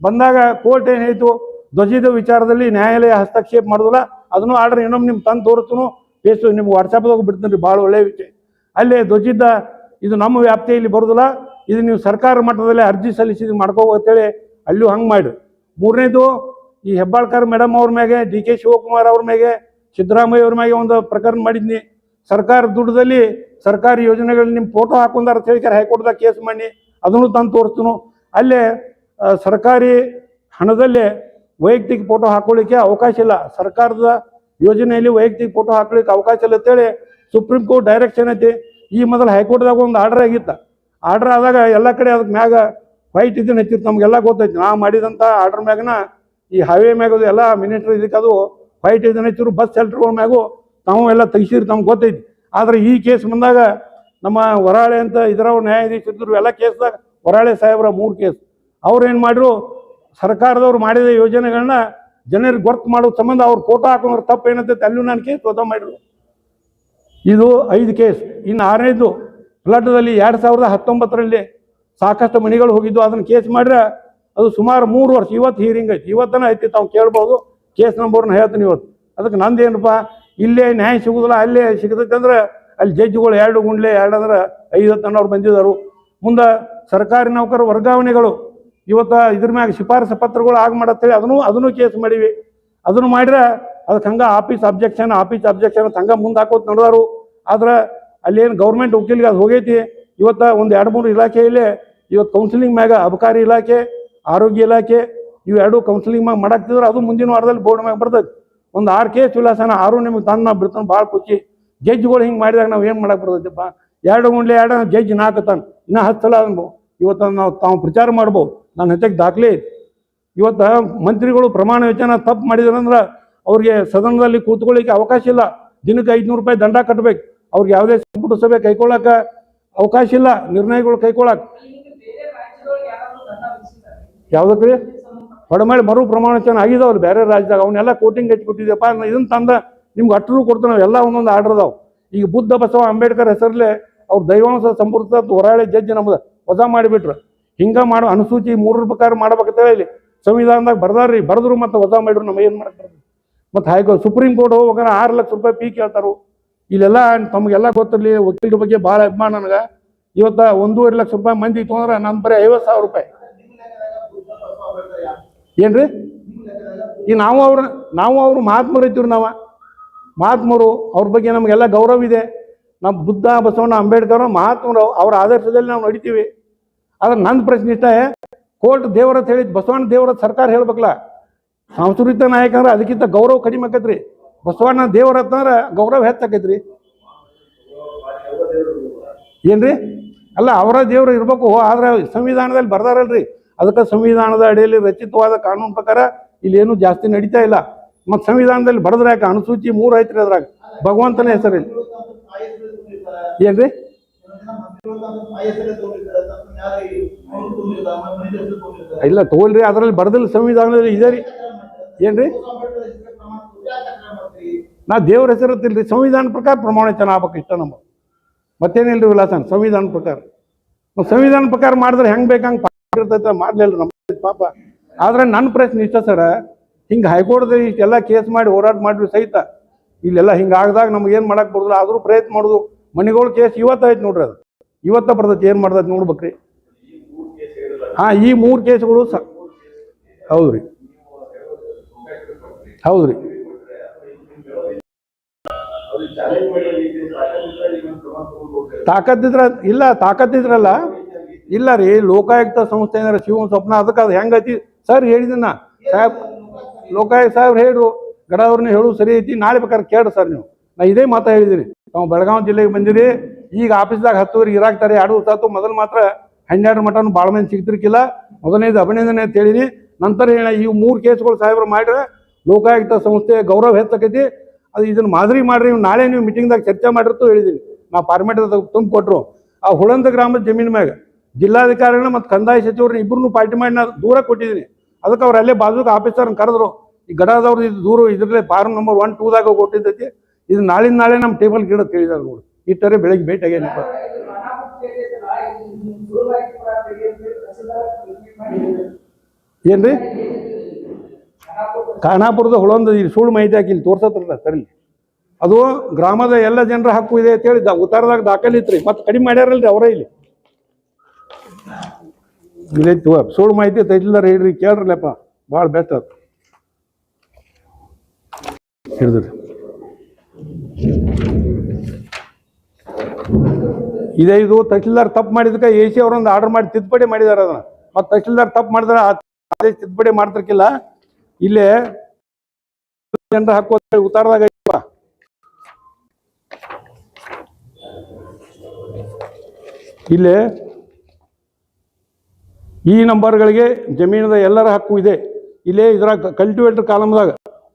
Speaker 1: ಬಂದಾಗ ಕೋರ್ಟ್ ಏನಾಯಿತು? ಧ್ವಜದ ವಿಚಾರದಲ್ಲಿ ನ್ಯಾಯಾಲಯ ಹಸ್ತಕ್ಷೇಪ ಮಾಡೋದಿಲ್ಲ. ಅದನ್ನು ಆರ್ಡರ್ ಇನ್ನೊಮ್ಮೆ ನಿಮ್ಗೆ ತಂದು ತೋರಿಸ್ತು ಫೇಸ್ ನಿಮ್ಗೆ ವಾಟ್ಸಪ್ದಾಗ ಬಿಡ್ತೀನಿ ಭಾಳ ಒಳ್ಳೆಯ ವಿಷಯ. ಅಲ್ಲೇ ಧ್ವಜದ ಇದು ನಮ್ಮ ವ್ಯಾಪ್ತಿಯಲ್ಲಿ ಬರೋದಿಲ್ಲ. ಇದು ನೀವು ಸರ್ಕಾರ ಮಟ್ಟದಲ್ಲಿ ಅರ್ಜಿ ಸಲ್ಲಿಸಿ ಮಾಡ್ಕೋಬೇಕಂತೇಳಿ ಅಲ್ಲೂ ಹಂಗೆ ಮಾಡಿ ಮೂರನೇದು ಈ ಹೆಬ್ಬಾಳ್ಕರ್ ಮೇಡಮ್ ಅವ್ರ ಮ್ಯಾಗೆ, ಡಿ ಕೆ ಶಿವಕುಮಾರ್ ಅವ್ರ ಮ್ಯಾಗೆ ಸಿದ್ದರಾಮಯ್ಯ ಅವ್ರ ಮ್ಯಾಗೆ ಒಂದು ಪ್ರಕರಣ ಮಾಡಿದ್ನಿ. ಸರ್ಕಾರ ದುಡ್ಡದಲ್ಲಿ ಸರ್ಕಾರಿ ಯೋಜನೆಗಳಲ್ಲಿ ನಿಮ್ಮ ಫೋಟೋ ಹಾಕೊಂಡಾರ ಅಂತ ಹೇಳಿ ಹೈಕೋರ್ಟ್ದಾಗ ಕೇಸ್ ಮಾಡಿ, ಅದನ್ನು ತಂದು ತೋರಿಸ್ತೀನು. ಅಲ್ಲೇ ಸರ್ಕಾರಿ ಹಣದಲ್ಲೇ ವೈಯಕ್ತಿಕ ಫೋಟೋ ಹಾಕೊಳ್ಳಿಕ್ಕೆ ಅವಕಾಶ ಇಲ್ಲ. ಸರ್ಕಾರದ ಯೋಜನೆಯಲ್ಲಿ ವೈಯಕ್ತಿಕ ಫೋಟೋ ಹಾಕೊಳ್ಳಿಕ್ಕೆ ಅವಕಾಶ ಇಲ್ಲ ಅಂತೇಳಿ ಸುಪ್ರೀಂ ಕೋರ್ಟ್ ಡೈರೆಕ್ಷನ್ ಐತಿ. ಈ ಮೊದಲು ಹೈಕೋರ್ಟ್ದಾಗ ಒಂದು ಆರ್ಡರ್ ಆಗಿತ್ತು. ಆರ್ಡರ್ ಆದಾಗ ಎಲ್ಲ ಕಡೆ ಅದಕ್ಕೆ ಮ್ಯಾಗ ವೈಟ್ ಇದನ್ನ ಹೆಚ್ಚಿತ್ತು. ನಮಗೆಲ್ಲ ಗೊತ್ತೈತಿ. ನಾ ಮಾಡಿದಂಥ ಆರ್ಡರ್ ಮ್ಯಾಗನ ಈ ಹೈವೇ ಮ್ಯಾಗದು ಎಲ್ಲ ಮಿನಿಟ್ರಿ ಇದಕ್ಕೆ ಅದು ವೈಟ್ ಇದನ್ನ ಹಚ್ಚಿರು ಬಸ್ ಸೆಲ್ಟರ್ಗಳ ಮ್ಯಾಗೂ ತಾವು ಎಲ್ಲ ತೆಗಿಸಿರಿ ತಮ್ಗೆ ಗೊತ್ತೈತಿ. ಆದ್ರೆ ಈ ಕೇಸ್ ಬಂದಾಗ ನಮ್ಮ ಹೊರಾಳೆ ಅಂತ ಇದರ ನ್ಯಾಯಾಧೀಶ ಇದ್ರು, ಎಲ್ಲ ಕೇಸ್ದಾಗ ಹೊರಾಳೆ ಸಾಹೇಬ್ರ ಮೂರು ಕೇಸ್ ಅವ್ರು ಏನು ಮಾಡಿದ್ರು ಸರ್ಕಾರದವ್ರು ಮಾಡಿದ ಯೋಜನೆಗಳನ್ನ ಜನರಿಗೆ ಗೊತ್ತು ಮಾಡೋ ಸಂಬಂಧ ಅವ್ರು ಫೋಟೋ ಹಾಕೊಂಡ್ರೆ, ತಪ್ಪು ಏನಂತೈತೆ ಅಲ್ಲೂ ನಾನು ಕೇಸ್ ಸ್ವತಃ ಮಾಡಿದ್ರು. ಇದು ಐದು ಕೇಸ್ ಇನ್ನು ಆರನೇದು ಫ್ಲಡ್ದಲ್ಲಿ ಎರಡು ಸಾವಿರದ ಹತ್ತೊಂಬತ್ತರಲ್ಲಿ ಸಾಕಷ್ಟು ಮನೆಗಳು ಹೋಗಿದ್ದು, ಅದನ್ನು ಕೇಸ್ ಮಾಡ್ರೆ ಅದು ಸುಮಾರು ಮೂರು ವರ್ಷ, ಇವತ್ತು ಹೀರಿಂಗ್ ಐತಿ. ಇವತ್ತನ ಐತಿ ತಾವು ಕೇಳ್ಬೋದು. ಕೇಸ್ ನಂಬರ್ನ ಹೇಳ್ತೀನಿ ಇವತ್ತು. ಅದಕ್ಕೆ ನಂದೇನಪ್ಪ ಇಲ್ಲೇ ನ್ಯಾಯ ಸಿಗುದಿಲ್ಲ, ಅಲ್ಲೇ ಸಿಗತೈತೆ ಅಂದ್ರೆ ಅಲ್ಲಿ ಜಡ್ಜ್ಗಳು ಎರಡು ಗುಂಡ್ಲೆ ಎರಡು ಅಂದ್ರೆ ಐವತ್ತು ಅನ್ನೋರು ಬಂದಿದ್ದಾರೆ. ಮುಂದೆ ಸರ್ಕಾರಿ ನೌಕರ ವರ್ಗಾವಣೆಗಳು, ಇವತ್ತು ಇದ್ರ ಮ್ಯಾಗ ಶಿಫಾರಸು ಪತ್ರಗಳು ಆಗ ಮಾಡತ್ತೇಳಿ, ಅದನ್ನು ಅದನ್ನು ಕೇಸ್ ಮಾಡೀವಿ. ಅದನ್ನು ಮಾಡಿದ್ರೆ ಅದಕ್ಕೆ ಹಂಗೆ ಆಫೀಸ್ ಅಬ್ಜೆಕ್ಷನ್ ಆಫೀಸ್ ಅಬ್ಜೆಕ್ಷನ್ ಹಂಗ ಮುಂದೆ ಹಾಕೋದು ನಡೆದಾರು. ಆದ್ರೆ ಅಲ್ಲೇನು ಗೌರ್ಮೆಂಟ್ ವಕೀಲಿಗೆ ಅದು ಹೋಗೈತಿ. ಇವತ್ತು ಒಂದು ಎರಡು, ಮೂರು ಇಲಾಖೆಯಲ್ಲಿ ಇವತ್ತು ಕೌನ್ಸಿಲಿಂಗ್ ಮ್ಯಾಗ ಅಬಕಾರಿ ಇಲಾಖೆ, ಆರೋಗ್ಯ ಇಲಾಖೆ ಇವು ಎರಡು ಕೌನ್ಸಿಲಿಂಗ್ ಮ್ಯಾಗ ಮಾಡಾಕ್ತಿದ್ರೆ ಅದು ಮುಂದಿನ ವಾರದಲ್ಲಿ ಬೋರ್ಡ್ ಮ್ಯಾಗ ಬರ್ತದೆ. ಒಂದು ಆರು ಕೆ ವಿಲಾಸನ ಆರು ನಿಮಗೆ ತಂದು ನಾವು ಬಿಡ್ತಾನೆ ಭಾಳ ಖುಷಿ. ಜಡ್ಜ್ಗಳು ಹಿಂಗೆ ಮಾಡಿದಾಗ ನಾವು ಏನು ಮಾಡಕ್ಕೆ ಬರ್ತೈತಿಪ್ಪ? ಎರಡು ಗುಂಡ್ಲೆ ಎರಡು ಜಡ್ಜ್ ನಾಲ್ಕು ತಾನು ಇನ್ನೂ ಹತ್ತು ಸಲ ಅನ್ಬೋದು ಇವತ್ತು ನಾವು ತಾವು ಪ್ರಚಾರ ಮಾಡ್ಬೋದು. ನನ್ನ ಹೆಚ್ಚಿಗೆ ದಾಖಲೆ ಇವತ್ತು ಮಂತ್ರಿಗಳು ಪ್ರಮಾಣ ವಚನ ತಪ್ಪು ಮಾಡಿದ್ರಂದ್ರೆ ಅವ್ರಿಗೆ ಸದನದಲ್ಲಿ ಕೂತ್ಕೊಳ್ಳಿಕ್ಕೆ ಅವಕಾಶ ಇಲ್ಲ. ದಿನಕ್ಕೆ ಐದುನೂರು ರೂಪಾಯಿ ದಂಡ ಕಟ್ಟಬೇಕು ಅವ್ರಿಗೆ ಯಾವುದೇ ಸಂಪುಟ ಸಭೆ ಕೈಗೊಳ್ಳಕ ಅವಕಾಶ ಇಲ್ಲ. ನಿರ್ಣಯಗಳು ಕೈಗೊಳ್ಳಕ್ ಯಾವುದಕ್ಕೆ ರೀ ಹೊಡಮಾಡಿ ಮರು ಪ್ರಮಾಣ ಆಗಿದೆ ಆಗಿದಾವಲ್ಲ ಬೇರೆ ರಾಜ್ಯದಾಗ. ಅವನ್ನೆಲ್ಲ ಕೋಟಿಂಗ್ ಹೆಚ್ಚು ಕೊಟ್ಟಿದ್ಯಪ್ಪ ಇದನ್ನ ತಂದ ನಿಮ್ಗೆ ಅಟ್ಟರು ನಾವು ಎಲ್ಲ ಒಂದೊಂದು ಆರ್ಡರ್ ಅದಾವೆ. ಈಗ ಬುದ್ಧ ಬಸವ ಅಂಬೇಡ್ಕರ್ ಹೆಸರಲ್ಲೇ ಅವ್ರು ದೈವಾಂಶ ಸಂಪೂರ್ಣ ಹೊರಾಳೆ ಜಡ್ಜ್ ನಮ್ದು ವಜಾ ಮಾಡಿಬಿಟ್ರು. ಹಿಂಗೆ ಮಾಡೋ ಅನುಸೂಚಿ ಮೂರರ ಪ್ರಕಾರ ಮಾಡ್ಬೇಕಂತೇಳಿ ಇಲ್ಲಿ. ಸಂವಿಧಾನದಾಗ ಬರ್ದಾರ್ರಿ, ಬರೆದ್ರು ಮತ್ತೆ ವಜಾ ಮಾಡಿದ್ರು ನಮಗೆ ಏನು ಮಾಡ್ತಾರೆ ಮತ್ತು ಹೈಕೋರ್ಟ್, ಸುಪ್ರೀಂ ಕೋರ್ಟ್ ಹೋಗ್ಬೇಕಾದ್ರೆ ಆರು ಲಕ್ಷ ರೂಪಾಯಿ ಪೀ ಕೇಳ್ತಾರೆ. ಇಲ್ಲೆಲ್ಲ ತಮಗೆಲ್ಲ ಗೊತ್ತಿರಲಿ, ವಕೀಲರ ಬಗ್ಗೆ ಭಾಳ ಅಭಿಮಾನ ನನಗೆ. ಇವತ್ತ ಒಂದೂವರೆ ಲಕ್ಷ ರೂಪಾಯಿ ಮಂದಿ ತೊಂದರೆ ನಾನು ಬರೀ ಐವತ್ತು ಸಾವಿರ ರೂಪಾಯಿ. ಏನ್ರಿ? ಈ ನಾವು ಅವ್ರ, ನಾವು ಅವರು ಮಹಾತ್ಮರು ಇದ್ದೀವಿ ನಾವು. ಮಹಾತ್ಮರು, ಅವ್ರ ಬಗ್ಗೆ ನಮಗೆಲ್ಲ ಗೌರವ ಇದೆ. ನಮ್ಮ ಬುದ್ಧ, ಬಸವಣ್ಣ ಅಂಬೇಡ್ಕರ್ ಮಹಾತ್ಮರು, ಅವ್ರ ಆದರ್ಶದಲ್ಲಿ ನಾವು ನಡಿತೀವಿ. ಆದ್ರೆ ನನ್ನ ಪ್ರಶ್ನೆ ಇಷ್ಟ, ಕೋರ್ಟ್ ದೇವರ ಅಂತ ಹೇಳಿದ್, ಬಸವಣ್ಣ ದೇವರ ಸರ್ಕಾರ ಹೇಳ್ಬೇಕಲ್ಲ? ಸಾಂಸ್ಕೃತಿಕ ನಾಯಕ ಅಂದ್ರೆ ಅದಕ್ಕಿಂತ ಗೌರವ ಕಡಿಮೆ ಆಕೈತ್ರಿ. ಬಸವಣ್ಣ ದೇವರ ಅಂತಂದ್ರೆ ಗೌರವ ಹೆಚ್ಚಾಕೈತ್ರಿ ಏನ್ರಿ? ಅಲ್ಲ, ಅವರ ದೇವರು ಇರ್ಬೇಕು, ಆದ್ರೆ ಸಂವಿಧಾನದಲ್ಲಿ ಬರ್ದಾರಲ್ರಿ. ಅದಕ್ಕೆ ಸಂವಿಧಾನದ ಅಡಿಯಲ್ಲಿ ರಚಿತವಾದ ಕಾನೂನು ಪ್ರಕಾರ ಇಲ್ಲಿ ಏನು ಜಾಸ್ತಿ ನಡೀತಾ ಇಲ್ಲ. ಮತ್ತು ಸಂವಿಧಾನದಲ್ಲಿ ಬರೆದ್ರೆ ಯಾಕೆ? ಅನುಸೂಚಿ ಮೂರು ಐತ್ರಿ ಅದ್ರಾಗ. ಭಗವಂತನ ಹೆಸರಲ್ಲಿ ಏನ್ರಿ? ಇಲ್ಲ ತೋಲ್ರಿ ಅದರಲ್ಲಿ ಬರದಿಲ್ಲ ಸಂವಿಧಾನದಲ್ಲಿ ಇದೆ ರೀ. ಏನ್ರಿ? ನಾ ದೇವ್ರ ಹೆಸರು ಇರ್ತಿಲ್ರಿ. ಸಂವಿಧಾನ ಪ್ರಕಾರ ಪ್ರಮಾಣ ಚೆನ್ನಾಗ್ ಆಗ್ಬೇಕು ಇಷ್ಟ ನಮ್ಮ ಮತ್ತೇನಿಲ್ರಿ ವಿಲಾಸನ್ ಸಂವಿಧಾನ ಪ್ರಕಾರ. ಸಂವಿಧಾನ ಪ್ರಕಾರ ಮಾಡಿದ್ರೆ ಹೆಂಗ್ ಬೇಕಂಗ್ ಇರ್ತೈತೆ, ಮಾಡ್ಲಿಲ್ಲ ನಮ್ಮ ಪಾಪ. ಆದ್ರೆ ನನ್ನ ಪ್ರಶ್ನೆ ಇಷ್ಟ ಸರ, ಹಿಂಗೆ ಹೈಕೋರ್ಟ್ದಾಗ ಇಷ್ಟೆಲ್ಲ ಕೇಸ್ ಮಾಡಿ ಹೋರಾಟ ಮಾಡಿದ್ವಿ ಸಹಿತ, ಇಲ್ಲೆಲ್ಲ ಹಿಂಗ ಆಗದಾಗ ನಮ್ಗೆ ಏನು ಮಾಡಕ್ ಬರೋದಿಲ್ಲ, ಆದ್ರೂ ಪ್ರಯತ್ನ ಮಾಡೋದು. ಮನೆಗಳ ಕೇಸ್ ಇವತ್ತಾಯ್ತು ನೋಡ್ರಿ ಅದು. ಇವತ್ತ ಬರ್ತೈತಿ, ಏನು ಮಾಡ್ದೈತಿ ನೋಡ್ಬೇಕ್ರಿ. ಹಾ, ಈ ಮೂರು ಕೇಸ್ಗಳು ಸ, ಹೌದ್ರಿ. ಹೌದ್ರಿ. ತಾಕತ್ತಿದ್ರ, ಇಲ್ಲ, ತಾಕತ್ತಿದ್ರಲ್ಲ. ಇಲ್ಲ ರೀ, ಲೋಕಾಯುಕ್ತ ಸಂಸ್ಥೆ ಏನಾರ ಶಿವನ್ ಸ್ವಪ್ನ ಅದಕ್ಕೆ ಅದು ಹೆಂಗೈತಿ ಸರ್ ಹೇಳಿದಿನ ಸಾಹೇಬ್, ಲೋಕಾಯುಕ್ತ ಸಾಹೇಬ್ರು ಹೇಳ್ರು ಗಡವ್ರನ್ನ ಹೇಳು ಸರಿ ಐತಿ, ನಾಳೆ ಬೇಕಾದ್ರೆ ಕೇಳ್ರಿ ಸರ್ ನೀವು. ನಾ ಇದೇ ಮಾತಾ ಹೇಳಿದಿರಿ ನಾವು ಬೆಳಗಾವಿ ಜಿಲ್ಲೆಗೆ ಬಂದಿರಿ, ಈಗ ಆಫೀಸ್ದಾಗ ಹತ್ತುವರೆಗೆ ಇರಾಕ್ತಾರೆ, ಎರಡು ದಿವಸ ಆಯ್ತು ಮೊದಲು ಮಾತ್ರ ಹನ್ನೆರಡು ಮಟನು ಭಾಳ ಮಂದಿ ಸಿಗ್ತಿರ್ಕಿಲ್ಲ. ಮೊದಲನೇದು ಅಭಿನಂದನೆ ಅಂತ ಹೇಳಿರಿ. ನಂತರ ಹೇಳ, ಈ ಮೂರು ಕೇಸ್ಗಳು ಸಾಹೇಬ್ರು ಮಾಡ್ರೆ ಲೋಕಾಯುಕ್ತ ಸಂಸ್ಥೆ ಗೌರವ ಹೆಚ್ಚಾಕೈತಿ. ಅದು ಇದನ್ನ ಮಾದರಿ ಮಾಡ್ರಿ ನೀವು ನಾಳೆ ನೀವು ಮೀಟಿಂಗ್ದಾಗ ಚರ್ಚೆ ಮಾಡಿರ್ತು ಹೇಳಿದ್ದೀನಿ ನಾ ಫಾರ್ಮೇಟ್ ತುಂಬ ಕೊಟ್ಟರು ಆ ಹುಳಂದ ಗ್ರಾಮದ ಜಮೀನ್ ಮ್ಯಾಗ ಜಿಲ್ಲಾಧಿಕಾರಿಗಳನ್ನ ಮತ್ತು ಕಂದಾಯ ಸಚಿವರನ್ನ ಇಬ್ಬರನ್ನು ಪಾರ್ಟಿ ಮಾಡಿ ನಾನು ದೂರ ಕೊಟ್ಟಿದ್ದೀನಿ ಅದಕ್ಕೆ ಅವ್ರು ಅಲ್ಲೇ ಬಾಜುಕ ಆಫೀಸರ್ನ ಕರೆದ್ರು. ಈ ಗಡದವ್ರು ಇದು ದೂರ ಇದರಲ್ಲೇ ಫಾರ್ಮ್ ನಂಬರ್ ಒನ್ ಟೂದಾಗ ಕೊಟ್ಟಿದ್ದೈತಿ. ಇದು ನಾಳಿನ ನಾಳೆ ನಮ್ಮ ಟೇಬಲ್ ಗಿಡ ತಿಳಿದಾರೆ ನೋಡಿ. ಈ ಥರ ಬೆಳಗ್ಗೆ ಭೇಟಿ ಆಗ್ಯಾನಪ್ಪ ಏನ್ರಿ? ಖಾನಾಪುರದ ಹುಳೊಂದು ಇಲ್ಲಿ ಸುಳ್ಳು ಮಾಹಿತಿ ಹಾಕಿ ಇಲ್ಲಿ ತೋರ್ಸತ್ರಲ್ಲ ಸರಿ ಅದು ಗ್ರಾಮದ ಎಲ್ಲ ಜನರ ಹಕ್ಕು ಇದೆ ಅಂತ ಹೇಳಿ ದಾ- ಉತ್ತಾರದಾಗ ಇತ್ರಿ ಮತ್ತೆ ಕಡಿಮೆ ಮಾಡ್ಯಾರಲ್ರಿ ಅವರೇ ಇಲ್ಲಿ. ಇಲ್ಲೈತಿ ಸುಳ್ಳು ಮಾಹಿತಿ ತೈತಿಲ್ದಾರ ಹೇಳ್ರಿ ಕೇಳ್ರಲ್ಲಪ್ಪ. ಭಾಳ ಬೆಸ್ಟ್ ಅದು ಹಿಡಿದ್ರಿ. ಇದೇ ಇದು ತಹಸೀಲ್ದಾರ್ ತಪ್ಪು ಮಾಡಿದಕ್ಕೆ ಎ ಸಿ ಅವರೊಂದು ಆರ್ಡರ್ ಮಾಡಿ ತಿದ್ದುಪಡಿ ಮಾಡಿದಾರೆ ಅದನ್ನ. ಮತ್ತು ತಹಸೀಲ್ದಾರ್ ತಪ್ಪು ಮಾಡಿದ್ರೆ ಆದೇಶ ತಿದ್ದುಪಡಿ ಮಾಡ್ತಿರ್ಕಿಲ್ಲ. ಇಲ್ಲೇ ಜನರ ಹಾಕೋದು ಉತ್ತಾರದಾಗ ಇಲ್ಲಿ ಈ ನಂಬರ್ಗಳಿಗೆ ಜಮೀನದ ಎಲ್ಲರ ಹಕ್ಕು ಇದೆ. ಇಲ್ಲೇ ಇದರ ಕಲ್ಟಿವೇಟರ್ ಕಾಲಮ್ದಾಗ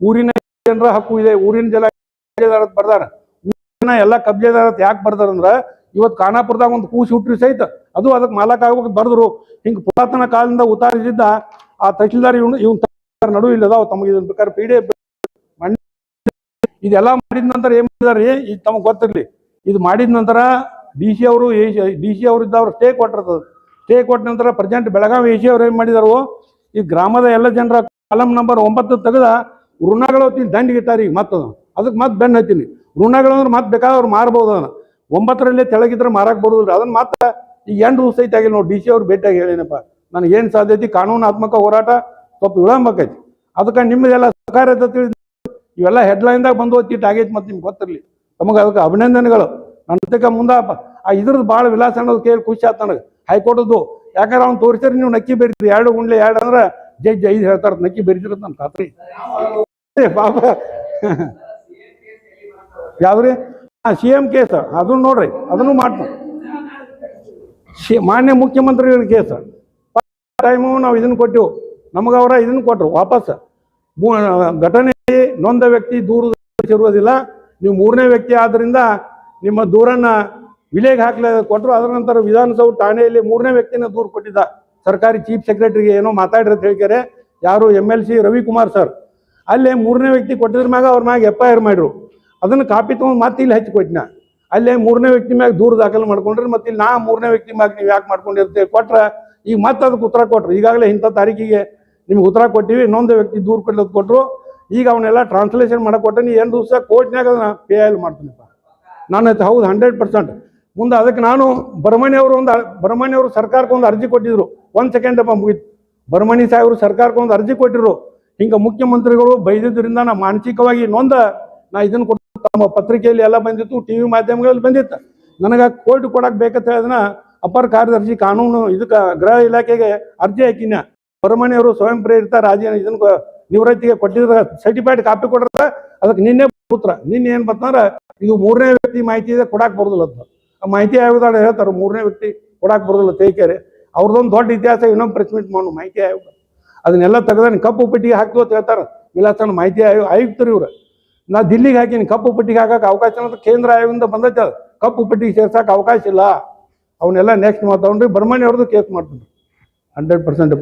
Speaker 1: ಊರಿನ ಜನರ ಹಕ್ಕು ಇದೆ. ಊರಿನ ಜಲ ಕಬ್ಜೆದಾರ ಬರ್ದಾರ. ಊರಿನ ಎಲ್ಲ ಕಬ್ಜೆದಾರ ಯಾಕೆ ಅಂದ್ರ ಇವತ್ತು ಖಾನಾಪುರದಾಗ ಒಂದು ಕೂಸಿ ಹುಟ್ರಿ ಸಹಿತ ಅದು ಅದಕ್ಕೆ ಮಾಲಕ್ ಆಗ್ಬೇಕು ಬರ್ದ್ರು. ಹಿಂಗೆ ಪುರಾತನ ಕಾಲದಿಂದ ಉತ್ತಾರಿಸಿದ್ದ ಆ ತಹಶೀಲ್ದಾರ್ ಇವನು, ಇವನ್ ನಡು ಇಲ್ಲ ಅದಾವ ತಮಗೆ ಇದನ್ನ ಬೇಕಾದ್ರೆ ಪಿ ಡಿ ಇದೆಲ್ಲ ಮಾಡಿದ ನಂತರ ಏನ್ ಮಾಡಿದಾರೆ? ಇದು ತಮಗೆ ಗೊತ್ತಿರಲಿ. ಇದು ಮಾಡಿದ ನಂತರ ಡಿ ಸಿ ಅವರು ಡಿ ಸಿ ಅವರು ಇದ್ದವ್ರು ಸ್ಟೇ ಕೊಟ್ಟಿರ್ತದ ಸ್ಟೇ ಕೊಟ್ಟ ನಂತರ ಪ್ರೆಸೆಂಟ್ ಬೆಳಗಾವಿ ಎ ಅವರು ಏನ್ ಮಾಡಿದಾರು? ಈ ಗ್ರಾಮದ ಎಲ್ಲ ಜನರ ಕಾಲಮ್ ನಂಬರ್ ಒಂಬತ್ತು ತೆಗೆದ ಋಣಗಳು ದಂಡಿಗೆ ಇಟ್ಟಾರ ಈಗ ಮತ್ತೆ ಅದಕ್ಕೆ ಮತ್ತೆ ಬೆನ್ನು ಹತ್ತೀನಿ. ಋಣಗಳು ಅಂದ್ರೆ ಮತ್ತೆ ಬೇಕಾದವ್ರು ಮಾರ್ಬೋದು ಅದನ್ನ. ಒಂಬತ್ತರಲ್ಲೇ ತೆಳಗಿದ್ರೆ ಮಾರಾಕ್ ಬರೋದಿಲ್ಲ ಅದನ್ನ ಮತ್ತೆ ಈ ಎಂಟು ದಿವಸ ಐತೆ ಆಗಿಲ್ಲ ನೋಡಿ, ಡಿ ಸಿ ಅವ್ರು ಭೇಟಿಯಾಗಿ ಹೇಳಿನಪ್ಪ ನನಗೆ ಏನು ಸಾಧ್ಯತೆ ಕಾನೂನಾತ್ಮಕ ಹೋರಾಟ ಸ್ವಲ್ಪ ವಿಳಂಬಕ್ಕೈತಿ. ಅದಕ್ಕೆ ನಿಮ್ಮದೆಲ್ಲ ಸಹಕಾರ ತಿಳಿದು ಇವೆಲ್ಲ ಹೆಡ್ಲೈನ್ದಾಗ ಬಂದು ಹೋಗ್ತಿಟ್ಟು ಆಗೈತೆ ಮತ್ತೆ ನಿಮ್ಗೆ ಗೊತ್ತಿರಲಿ. ನಮಗೆ ಅದಕ್ಕೆ ಅಭಿನಂದನೆಗಳು. ನನ್ನ ಮುಂದೆ ಆ ಇದ್ರದ್ದು ಭಾಳ ವಿಲಾಸ ಅನ್ನೋದು ಕೇಳಿ ಖುಷಿ ಆಯ್ತು ನನಗೆ. ಹೈಕೋರ್ಟದ್ದು ಯಾಕಂದ್ರೆ ಅವ್ನು ತೋರಿಸ್ತಾರೆ ನೀವು ನಕ್ಕಿ ಬೆರಿತೀರಿ ಎರಡು ಗುಂಡ್ಲೆ ಎರಡು ಅಂದ್ರೆ ಜಡ್ಜ್ ಐದು ಹೇಳ್ತಾರೆ, ನಕ್ಕಿ ಬೆರಿತೀರ ನಮ್ಮ ಖಾತ್ರಿ ಪಾಪ. ಯಾವ್ದ್ರಿ? ಹಾಂ, ಸಿ ಎಂ ಕೇಸ್. ಅದನ್ನು ನೋಡ್ರಿ, ಅದನ್ನು ಮಾಡ್ತೀವಿ. ಮಾನ್ಯ ಮುಖ್ಯಮಂತ್ರಿಗಳ ಕೇಸ್. ಟೈಮು ನಾವು ಇದನ್ನು ಕೊಟ್ಟೆವು. ನಮಗೆ ಅವರ ಇದನ್ನು ಕೊಟ್ಟರು ವಾಪಸ್. ಘಟನೆ ನೊಂದ ವ್ಯಕ್ತಿ ದೂರ ಇರುವುದಿಲ್ಲ. ನೀವು ಮೂರನೇ ವ್ಯಕ್ತಿ ಆದ್ದರಿಂದ ನಿಮ್ಮ ದೂರನ್ನ ವಿಲೇಗೆ ಹಾಕ್ಲ ಕೊಟ್ಟರು ಅದರ ನಂತರ ವಿಧಾನಸೌಧ ಠಾಣೆಯಲ್ಲಿ ಮೂರನೇ ವ್ಯಕ್ತಿನ ದೂರು ಕೊಟ್ಟಿದ್ದ ಸರ್ಕಾರಿ ಚೀಫ್ ಸೆಕ್ರೆಟರಿಗೆ ಏನೋ ಮಾತಾಡಿರ ಅಂತ ಹೇಳ್ತಾರೆ ಯಾರು M L C Ravikumar sir. ಅಲ್ಲೇ ಮೂರನೇ ವ್ಯಕ್ತಿ ಕೊಟ್ಟಿದ್ರ ಮ್ಯಾಗ ಅವ್ರ ಮ್ಯಾಗ ಎಫ್ ಐ ಆರ್ ಮಾಡಿರು. ಅದನ್ನು ಕಾಪಿ ತೊಗೊಂಡು ಮತ್ತೆ ಇಲ್ಲಿ ಹಚ್ಚಿ ಕೊಟ್ಟಿನ ಅಲ್ಲೇ ಮೂರನೇ ವ್ಯಕ್ತಿ ಮ್ಯಾಗ ದೂರು ದಾಖಲೆ ಮಾಡ್ಕೊಂಡ್ರೆ, ಮತ್ತೆ ಇಲ್ಲಿ ನಾ ಮೂರನೇ ವ್ಯಕ್ತಿ ಮ್ಯಾಗ ನೀವು ಯಾಕೆ ಮಾಡ್ಕೊಂಡಿರ್ತೀವಿ ಕೊಟ್ರೆ. ಈಗ ಮತ್ತೆ ಅದಕ್ಕೆ ಉತ್ತರ ಕೊಟ್ರು. ಈಗಾಗಲೇ ಇಂಥ ತಾರೀಕಿಗೆ ನಿಮ್ಗೆ ಉತ್ತರ ಕೊಟ್ಟಿವಿ, ಇನ್ನೊಂದು ವ್ಯಕ್ತಿ ದೂರು ಕೊಡ್ಲಕ್ಕೆ ಕೊಟ್ಟರು ಈಗ ಅವನ್ನೆಲ್ಲ ಟ್ರಾನ್ಸ್ಲೇಷನ್ ಮಾಡಕ್ಕೆ ಕೊಟ್ಟೆ ಏನು ದಿವಸ ಕೋರ್ಟ್ನಾಗ ಅದನ್ನ ಪೇ ಆಲ್ ಮಾಡ್ತೀನಿಪ್ಪ ನಾನು ಹೌದು ಹಂಡ್ರೆಡ್ ಪರ್ಸೆಂಟ್ ಮುಂದೆ ಅದಕ್ಕೆ ನಾನು ಬರಮಣಿ ಅವರು ಒಂದು ಬರಮಣಿ ಅವರು ಸರ್ಕಾರಕ್ಕೆ ಒಂದು ಅರ್ಜಿ ಕೊಟ್ಟಿದ್ರು. ಒಂದು ಸೆಕೆಂಡ್ ಅಪ್ಪ ಮುಗಿತು. ಬರಮಣಿ ಸಾಹೇಬರು ಸರ್ಕಾರಕ್ಕೆ ಒಂದು ಅರ್ಜಿ ಕೊಟ್ಟಿದ್ರು. ಹಿಂಗೆ ಮುಖ್ಯಮಂತ್ರಿಗಳು ಬೈದಿದ್ದರಿಂದ ನಾ ಮಾನಸಿಕವಾಗಿ ನೊಂದ ನಾ ಇದನ್ನು ಕೊಟ್ಟು ತಮ್ಮ ಪತ್ರಿಕೆಯಲ್ಲಿ ಎಲ್ಲ ಬಂದಿತ್ತು ಟಿ ವಿ ಮಾಧ್ಯಮಗಳಲ್ಲಿ ಬಂದಿತ್ತು. ನನಗೆ ಕೋರ್ಟ್ ಕೊಡಕ್ಕೆ ಬೇಕಂತ ಹೇಳಿದ್ನ ಅಪರ ಕಾರ್ಯದರ್ಶಿ ಕಾನೂನು ಇದಕ್ಕೆ ಗೃಹ ಇಲಾಖೆಗೆ ಅರ್ಜಿ ಹಾಕಿನ. ಬರಮಣಿ ಅವರು ಸ್ವಯಂ ಪ್ರೇರಿತ ರಾಜೀನ ಇದನ್ನು ನಿವೃತ್ತಿಗೆ ಕೊಟ್ಟಿದ್ರ ಸರ್ಟಿಫೈಡ್ ಕಾಪಿ ಕೊಡ್ರ ಅದಕ್ಕೆ ನಿನ್ನೆ ಪುತ್ರ. ನಿನ್ನೆ ಏನು ಬರ್ತಂದ್ರೆ ಇದು ಮೂರನೇ ವ್ಯಕ್ತಿ ಮಾಹಿತಿ ಇದೆ, ಕೊಡಕ್ಕೆ ಬರೋದಿಲ್ಲ ಅಂತ. ಮಾಹಿತಿ ಆಯೋಗದ ಹೇಳ್ತಾರೆ, ಮೂರನೇ ವ್ಯಕ್ತಿ ಕೊಡಾಕ್ ಬರೋದಿಲ್ಲ ತೇಕೆರೆ ಅವ್ರದ್ದೊಂದು ದೊಡ್ಡ ಇತಿಹಾಸ, ಇನ್ನೊಂದು ಪ್ರೆಸ್ ಮೀಟ್ ಮಾಡು, ಮಾಹಿತಿ ಆಯೋಗ. ಅದನ್ನೆಲ್ಲ ತೆಗೆದಾನೆ ಕಪ್ಪು ಪಟ್ಟಿಗೆ ಹಾಕ್ತು ಅಂತ ಹೇಳ್ತಾರೆ. ವಿಲಾಸನ ಮಾಹಿತಿ ಆಯೋಗ ಆಯುಕ್ತರು ಇವ್ರು. ನಾ ದಿಲ್ಲಿಗೆ ಹಾಕಿನಿ ಕಪ್ಪು ಪಟ್ಟಿಗೆ ಹಾಕಕ್ಕೆ ಅವಕಾಶ ಅನ್ನೋದು ಕೇಂದ್ರ ಆಯೋಗದಿಂದ ಬಂದೈತೆ ಕಪ್ಪು ಪಟ್ಟಿಗೆ ಸೇರ್ಸಕ್ಕೆ ಅವಕಾಶ ಇಲ್ಲ. ಅವನ್ನೆಲ್ಲ ನೆಕ್ಸ್ಟ್ ಮಾತಾಡ್ರಿ. ಬರ್ಮಾಣಿ ಅವ್ರದ್ದು ಕೇಸ್ ಮಾಡ್ತೀನಿ ಹಂಡ್ರೆಡ್ ಪರ್ಸೆಂಟ್